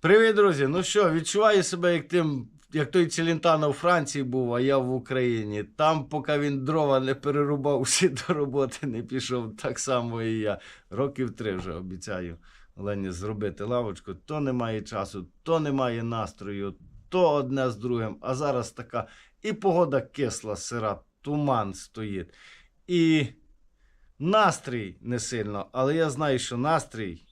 Привіт, друзі! Ну що, відчуваю себе як тим, як той Челентано у Франції був, а я в Україні. Там, поки він дрова не перерубав, всі до роботи не пішов, так само і я. Років три вже обіцяю Лені зробити лавочку. То немає часу, то немає настрою, то одне з другим. А зараз така і погода кисла, сира, туман стоїть. І настрій не сильно, але я знаю, що настрій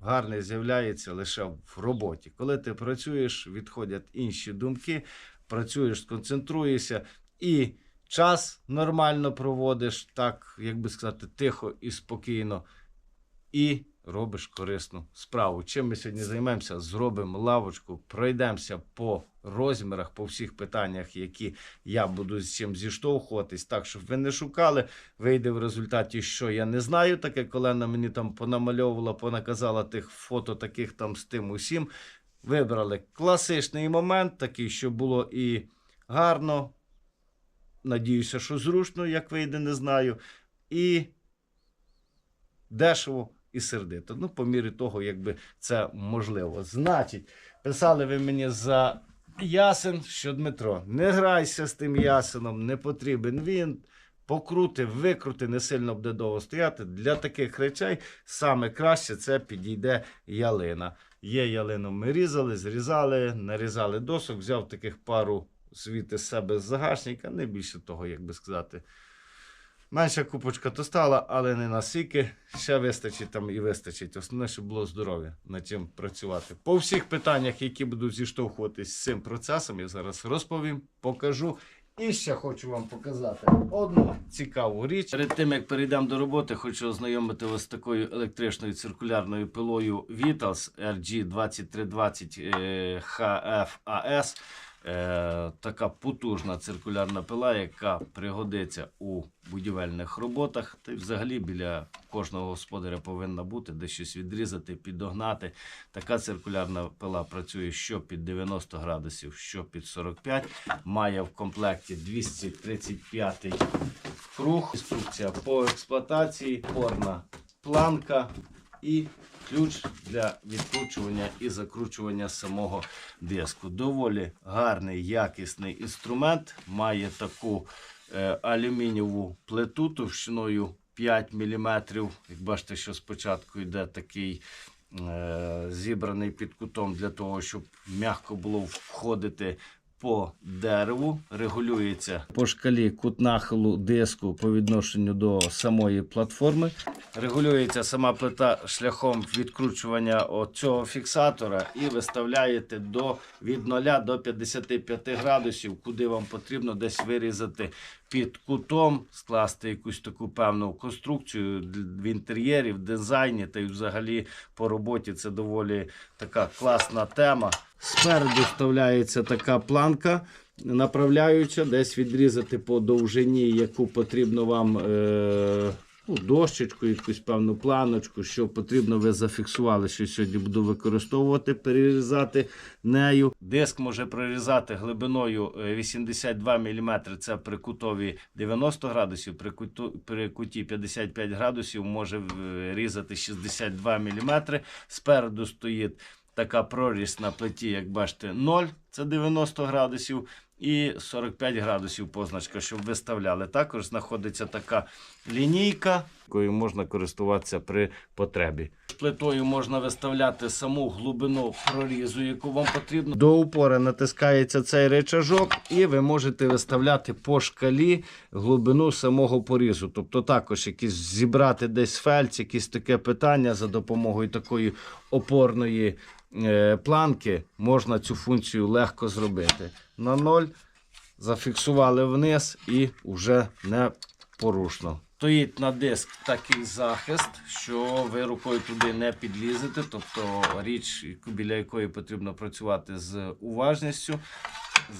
гарний з'являється лише в роботі. Коли ти працюєш, відходять інші думки, працюєш, сконцентруєшся і час нормально проводиш, так, як би сказати, тихо і спокійно, і робиш корисну справу. Чим ми сьогодні займемося? Зробимо лавочку, пройдемося по розмірах, по всіх питаннях, які я буду з чим зіштовхуватись, так, щоб ви не шукали. Вийде в результаті, що я не знаю, таке колена мені там понамальовувала, понаказала тих фото, таких там з тим усім. Вибрали класичний момент, такий, що було і гарно. Надіюся, що зручно, як вийде, не знаю. І дешево і сердито. Ну, по мірі того, якби це можливо. Значить, писали ви мені за ясен, що Дмитро, не грайся з тим ясеном, не потрібен він. Покрути, викрути, не сильно буде довго стояти. Для таких речей саме краще це підійде ялина. Є ялину, ми різали, зрізали, нарізали досок, взяв таких пару звідти з себе з загашника, не більше того, як би сказати. Менша купочка то стала, але не настільки. Ще вистачить там і вистачить. Основне, щоб було здоров'я над чим працювати. По всіх питаннях, які будуть зіштовхуватись з цим процесом, я зараз розповім, покажу. І ще хочу вам показати одну цікаву річ. Перед тим як перейдемо до роботи, хочу ознайомити вас з такою електричною циркулярною пилою Vitals RG2320 е, HFAS. Е, така потужна циркулярна пила, яка пригодиться у будівельних роботах. Та й взагалі біля кожного господаря повинна бути, де щось відрізати, підогнати. Така циркулярна пила працює що під 90 градусів, що під 45. Має в комплекті 235 круг. Інструкція по експлуатації, порна планка і ключ для відкручування і закручування самого диску. Доволі гарний, якісний інструмент. Має таку е, алюмінієву плиту товщиною 5 мм. Як бачите, що спочатку йде такий е, зібраний під кутом для того, щоб м'яко було входити по дереву, регулюється по шкалі кут нахилу диску по відношенню до самої платформи. Регулюється сама плита шляхом відкручування цього фіксатора і виставляєте до від 0 до 55 градусів, куди вам потрібно десь вирізати під кутом, скласти якусь таку певну конструкцію в інтер'єрі, в дизайні та й взагалі по роботі це доволі така класна тема. Спереду вставляється така планка направляюча, десь відрізати по довжині, яку потрібно вам. Е- ну, дощечку, якусь певну планочку, що потрібно, ви зафіксували, що сьогодні буду використовувати, перерізати нею. Диск може прорізати глибиною е, 82 мм, це при кутові 90 градусів, при, куту, при куті 55 градусів може е, різати 62 мм. Спереду стоїть така прорізь на плиті, як бачите, 0, це 90 градусів. І 45 градусів позначка, щоб виставляли. Також знаходиться така лінійка, якою можна користуватися при потребі. Плитою можна виставляти саму глибину прорізу, яку вам потрібно. До упора натискається цей речажок, і ви можете виставляти по шкалі глибину самого порізу. Тобто також якісь зібрати десь фельдь, якісь таке питання за допомогою такої опорної планки можна цю функцію легко зробити. На ноль зафіксували вниз і вже не порушно. Стоїть на диск такий захист, що ви рукою туди не підлізете, тобто річ, біля якої потрібно працювати з уважністю.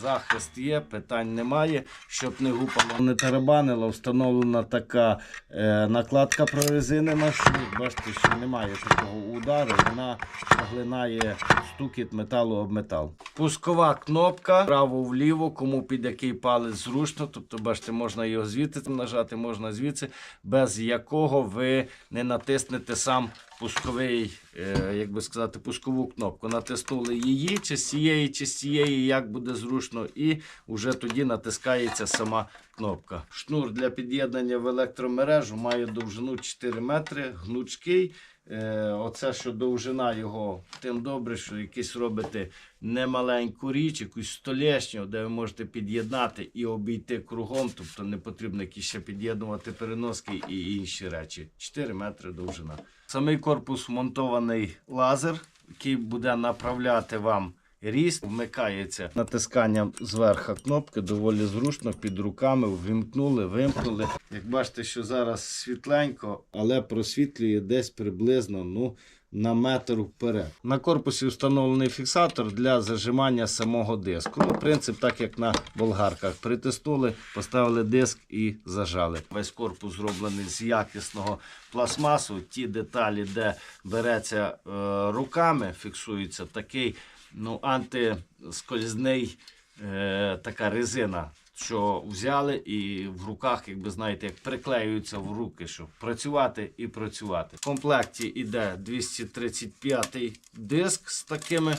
Захист є, питань немає. Щоб не гупало, не тарабанило, встановлена така е, накладка прорезинена, що бачите, що немає такого удару, вона поглинає стукіт металу об метал. Пускова кнопка вправо-вліво, кому під який палець зручно. Тобто, бачите, можна його звідти нажати, можна звідси, без якого ви не натиснете сам пусковий, е, як би сказати, пускову кнопку. Натиснули її, чи з цієї, чи з цієї, як буде зручно, і вже тоді натискається сама кнопка. Шнур для під'єднання в електромережу має довжину 4 метри, гнучкий. Е, Оце, що довжина його, тим добре, що якийсь робите немаленьку річ, якусь столешню, де ви можете під'єднати і обійти кругом, тобто не потрібно якісь ще під'єднувати переноски і інші речі. 4 метри довжина. Самий корпус монтований лазер, який буде направляти вам ріст, вмикається натисканням зверху кнопки, доволі зручно, під руками ввімкнули, вимкнули. Як бачите, що зараз світленько, але просвітлює десь приблизно ну, на метр вперед. На корпусі встановлений фіксатор для зажимання самого диску. Ну, принцип, так як на болгарках. Притиснули, поставили диск і зажали. Весь корпус зроблений з якісного пластмасу. Ті деталі, де береться е, руками, фіксується такий ну, антискользний е, така резина, що взяли і в руках, якби знаєте, як приклеюються в руки, щоб працювати і працювати. В комплекті йде 235 диск з такими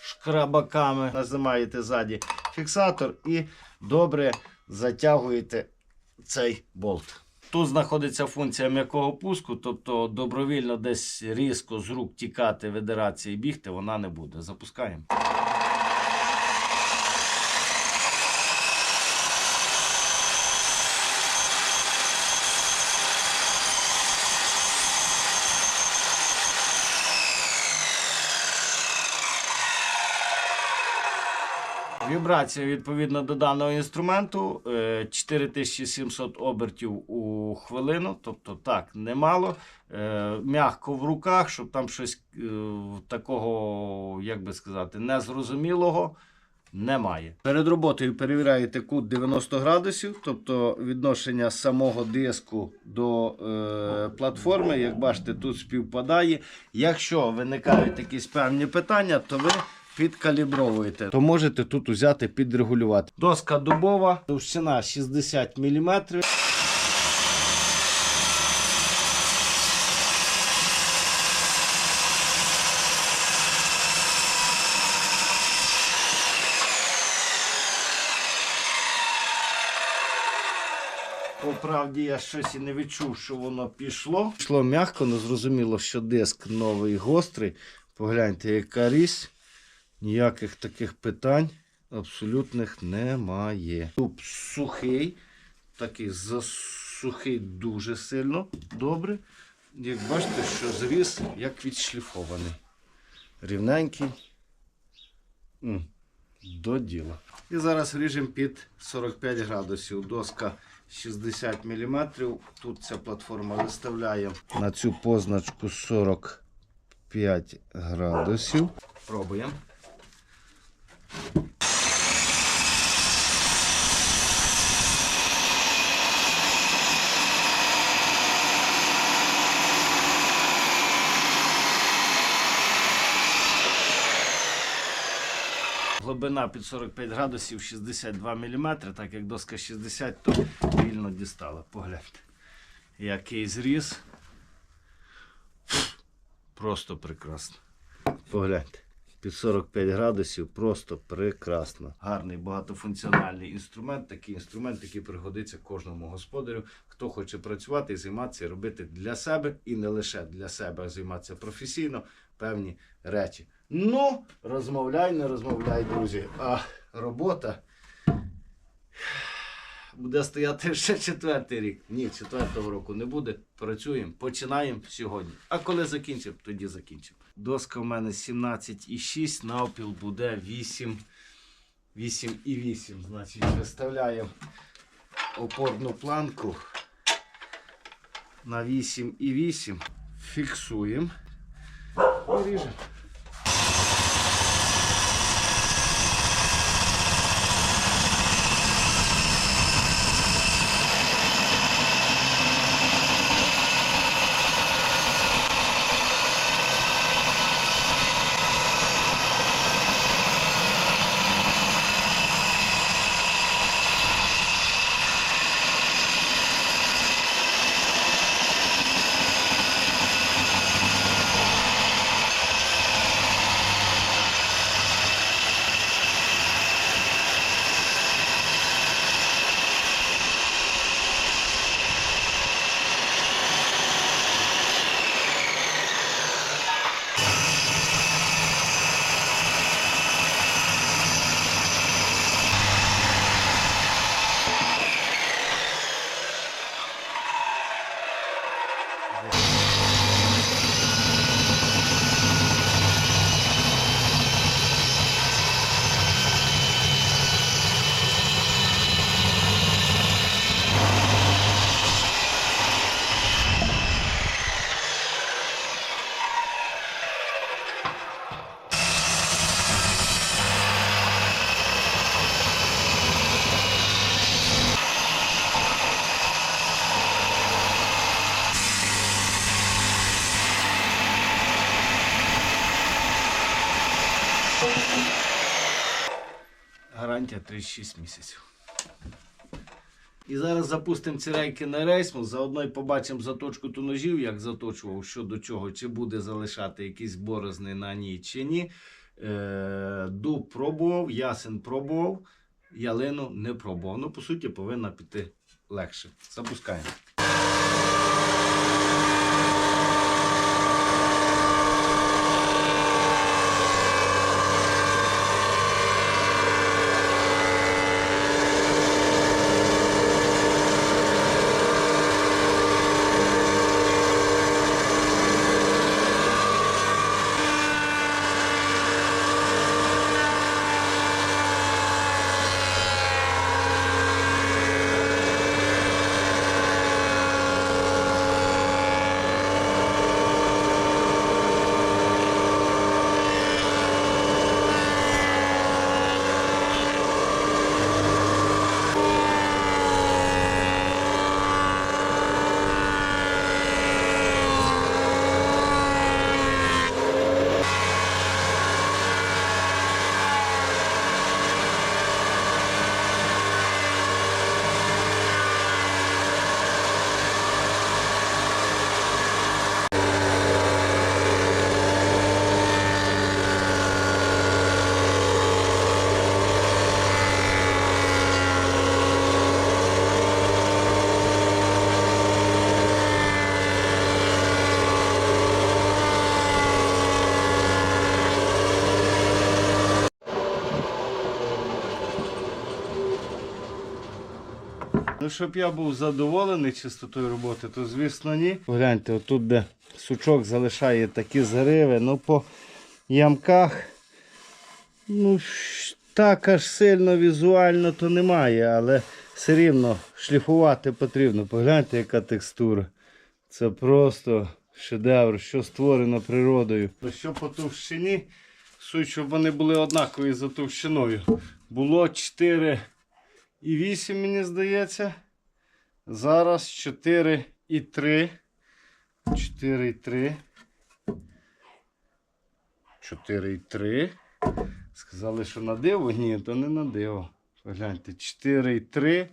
шкрабаками. Нажимаєте ззаді фіксатор і добре затягуєте цей болт. Тут знаходиться функція м'якого пуску, тобто добровільно десь різко з рук тікати, видиратися і бігти вона не буде. Запускаємо. Вібрація відповідно до даного інструменту е, 4700 обертів у хвилину, тобто так, немало. Е, М'ягко в руках, щоб там щось е, такого, як би сказати, незрозумілого немає. Перед роботою перевіряєте кут 90 градусів, тобто відношення самого диску до е, платформи. Як бачите, тут співпадає. Якщо виникають якісь певні питання, то ви підкалібровуєте, то можете тут взяти підрегулювати. Доска дубова, товщина 60 мм. По правді я щось і не відчув, що воно пішло. Пішло м'яко, але зрозуміло, що диск новий гострий. Погляньте, яка різь. Ніяких таких питань абсолютних немає. Туб сухий, такий засухий дуже сильно добре. Як бачите, що зріз як відшліфований. Рівненький. До діла. І зараз ріжемо під 45 градусів. Доска 60 мм. Тут ця платформа виставляє на цю позначку 45 градусів. Пробуємо. Глибина під 45 градусів 62 мм, так як доска 60, то вільно дістала. Погляньте. Який зріз. Просто прекрасно. Погляньте. Під 45 градусів просто прекрасно. Гарний багатофункціональний інструмент. Такий інструмент, який пригодиться кожному господарю, хто хоче працювати і займатися робити для себе і не лише для себе, а займатися професійно певні речі. Ну, розмовляй, не розмовляй, друзі. А робота буде стояти ще четвертий рік. Ні, четвертого року не буде. Працюємо, починаємо сьогодні. А коли закінчимо, тоді закінчимо. Доска в мене 17,6, навпіл буде 8. 8,8. Значить, виставляємо опорну планку на 8,8. Фіксуємо і ріжемо. 36 місяців. І зараз запустимо ці рейки на рейсму. Заодно й побачимо заточку тоножів, як заточував, що до чого, чи буде залишати якісь борозни на ній, чи ні. Е, дуб пробував, ясен пробував, ялину не пробував. Ну, по суті, повинна піти легше. Запускаємо. Ну, щоб я був задоволений чистотою роботи, то звісно ні. Гляньте, отут, де сучок залишає такі зариви, ну по ямках, ну так аж сильно візуально то немає, але все рівно шліфувати потрібно. Погляньте, яка текстура. Це просто шедевр, що створено природою. Що по товщині, суть, щоб вони були однакові за товщиною. Було 4 і 8, мені здається. Зараз 4 і 3. 4 і 3. 4 і 3. Сказали, що на диво? Ні, то не на диво. Погляньте, 4 і 3.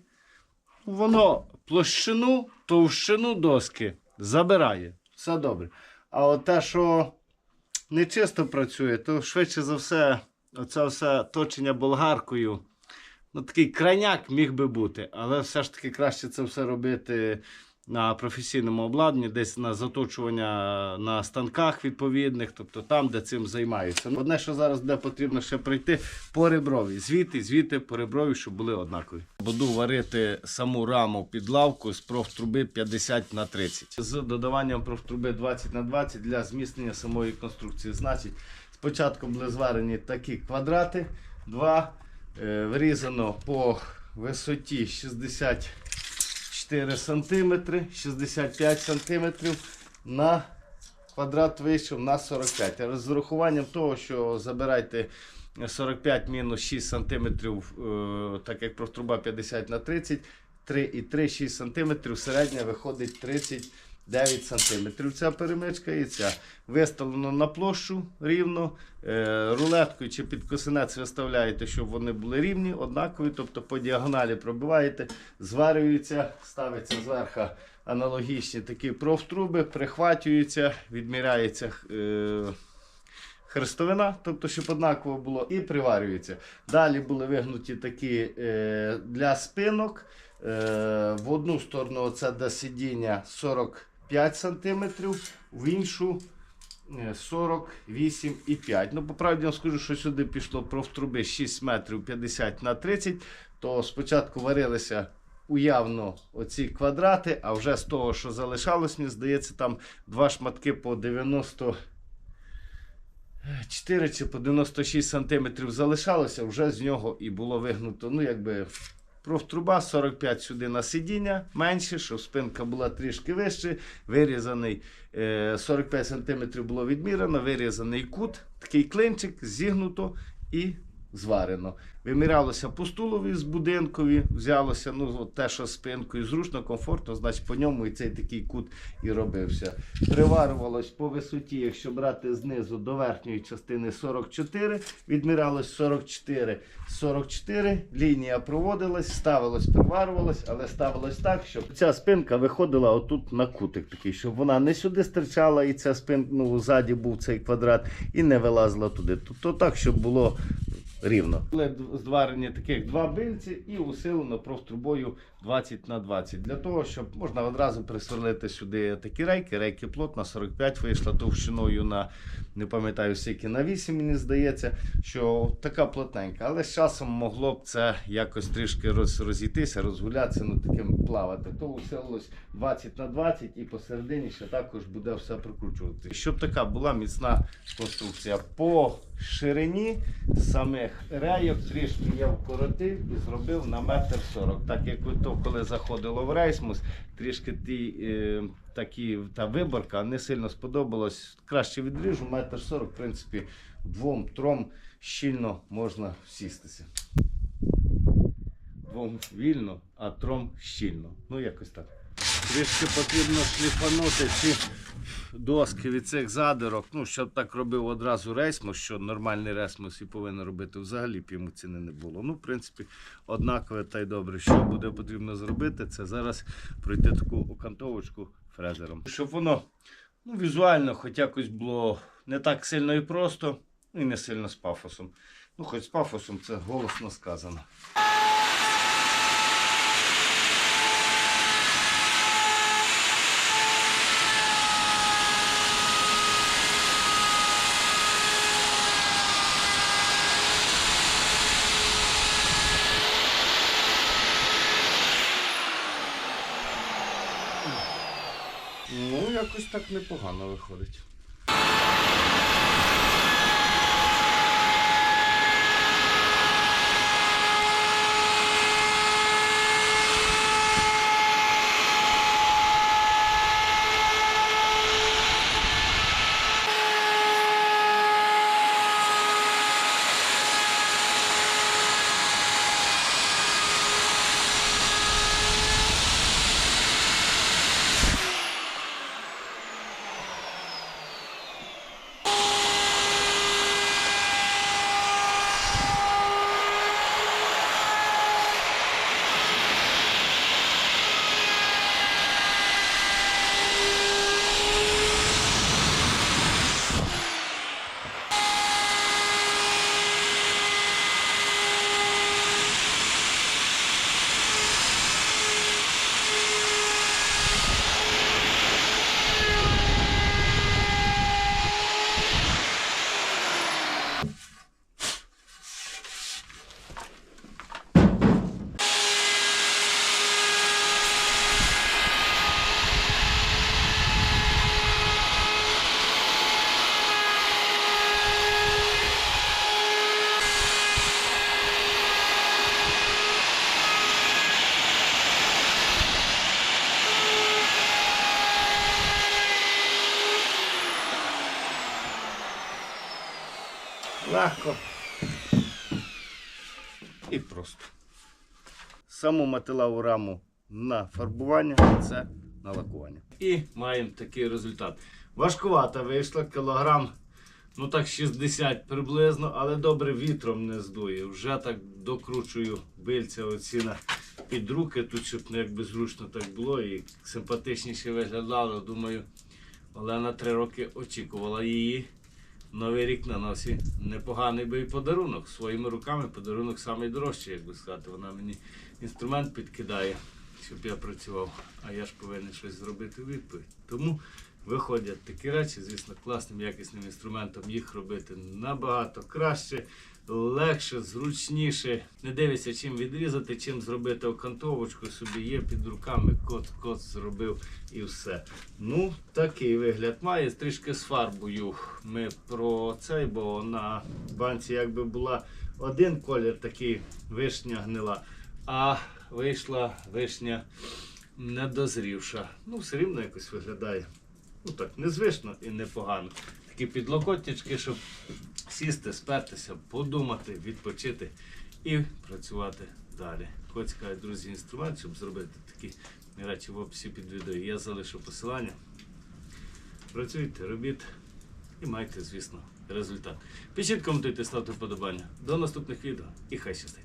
Воно площину, товщину доски забирає. Все добре. А от те, що не чисто працює, то швидше за все, оце все точення болгаркою. Ну, такий крайняк міг би бути, але все ж таки краще це все робити на професійному обладнанні, десь на заточування на станках відповідних, тобто там, де цим займаються. Ну, Одне, що зараз буде потрібно ще пройти по реброві. Звідти, звідти по реброві, щоб були однакові. Буду варити саму раму під лавку з профтруби 50 на 30 з додаванням профтруби 20 на 20 для зміцнення самої конструкції. Значить, спочатку були зварені такі квадрати, два врізано по висоті 64 см, 65 см на квадрат вийшов на 45. А з урахуванням того, що забирайте 45 мінус 6 см, е, так як профтруба 50 на 30, 3,3 6 см, середня виходить 39 см. Ця перемичка і ця. Виставлено на площу рівно. Е, рулеткою чи під косинець виставляєте, щоб вони були рівні, однакові, тобто по діагоналі пробиваєте, зварюються, ставиться зверху аналогічні такі профтруби, прихватюються, відміряється. Е, хрестовина, тобто, щоб однаково було, і приварюється. Далі були вигнуті такі е, для спинок. В одну сторону це до сидіння 45 см, в іншу е, 48,5. Ну, по правді я скажу, що сюди пішло профтруби 6 метрів 50 на 30, то спочатку варилися уявно оці квадрати, а вже з того, що залишалось, мені здається, там два шматки по 90. 4 чи по 96 сантиметрів залишалося, вже з нього і було вигнуто, ну, якби профтруба 45 сюди на сидіння, менше, щоб спинка була трішки вище, вирізаний е, 45 сантиметрів було відмірено, вирізаний кут, такий клинчик, зігнуто і зварено. Вимірялося по стулові з будинкові, взялося ну, от те, що з спинкою зручно, комфортно, значить по ньому і цей такий кут і робився. Приварювалось по висоті, якщо брати знизу до верхньої частини 44, відмірялось 44, 44, лінія проводилась, ставилось, приварювалось, але ставилось так, щоб ця спинка виходила отут на кутик такий, щоб вона не сюди стирчала, і ця спинка, ну, ззаді був цей квадрат, і не вилазила туди. Тобто так, щоб було рівно. Зварені таких два бильці і усилено профтрубою 20 на 20 для того, щоб можна одразу присверлити сюди такі рейки. Рейки плотна 45 вийшла товщиною на не пам'ятаю скільки на 8, мені здається, що така плотненька. Але з часом могло б це якось трішки роз, розійтися, розгулятися, ну таким плавати. То усилилось 20 на 20 і посередині ще також буде все прикручувати. Щоб така була міцна конструкція. По ширині самих рейок трішки я вкоротив і зробив на метр сорок. Так як то, коли заходило в рейсмус, трішки ті, е, такі, та виборка не сильно сподобалась. Краще відріжу, метр сорок, в принципі, двом тром щільно можна сістися. Двом вільно, а тром щільно. Ну, якось так. Трішки потрібно шліфанути ці доски від цих задирок. Ну, щоб так робив одразу рейсмус, що нормальний рейсмус і повинен робити взагалі б йому ціни не було. Ну, в принципі, однакове та й добре. Що буде потрібно зробити, це зараз пройти таку окантовочку фрезером. Щоб воно ну, візуально хоч якось було не так сильно і просто, ну і не сильно з пафосом. Ну, хоч з пафосом це голосно сказано. Ну, якось так непогано виходить. Легко. І просто. Саму металеву раму на фарбування, це на лакування. І маємо такий результат. Важкувата вийшла, кілограм, ну так 60 приблизно, але добре вітром не здує. Вже так докручую бильця оці на під руки, тут щоб ну, якби зручно так було і симпатичніше виглядало. Думаю, Олена три роки очікувала її. Новий рік на носі непоганий би і подарунок. Своїми руками подарунок найдорожчий, як би сказати. Вона мені інструмент підкидає, щоб я працював, а я ж повинен щось зробити у відповідь. Тому виходять такі речі, звісно, класним якісним інструментом їх робити набагато краще, легше, зручніше. Не дивиться, чим відрізати, чим зробити окантовочку собі є під руками, кот кот зробив і все. Ну, такий вигляд має. Трішки з фарбою ми про цей, бо на банці якби була один колір, такий вишня гнила, а вийшла вишня недозрівша. Ну, все рівно якось виглядає. Ну так, незвично і непогано. Такі підлокотнички, щоб сісти, спертися, подумати, відпочити і працювати далі. Кого цікавить, друзі, інструмент, щоб зробити такі речі в описі під відео. Я залишу посилання. Працюйте, робіть і майте, звісно, результат. Пишіть, коментуйте, ставте вподобання. До наступних відео і хай щастить!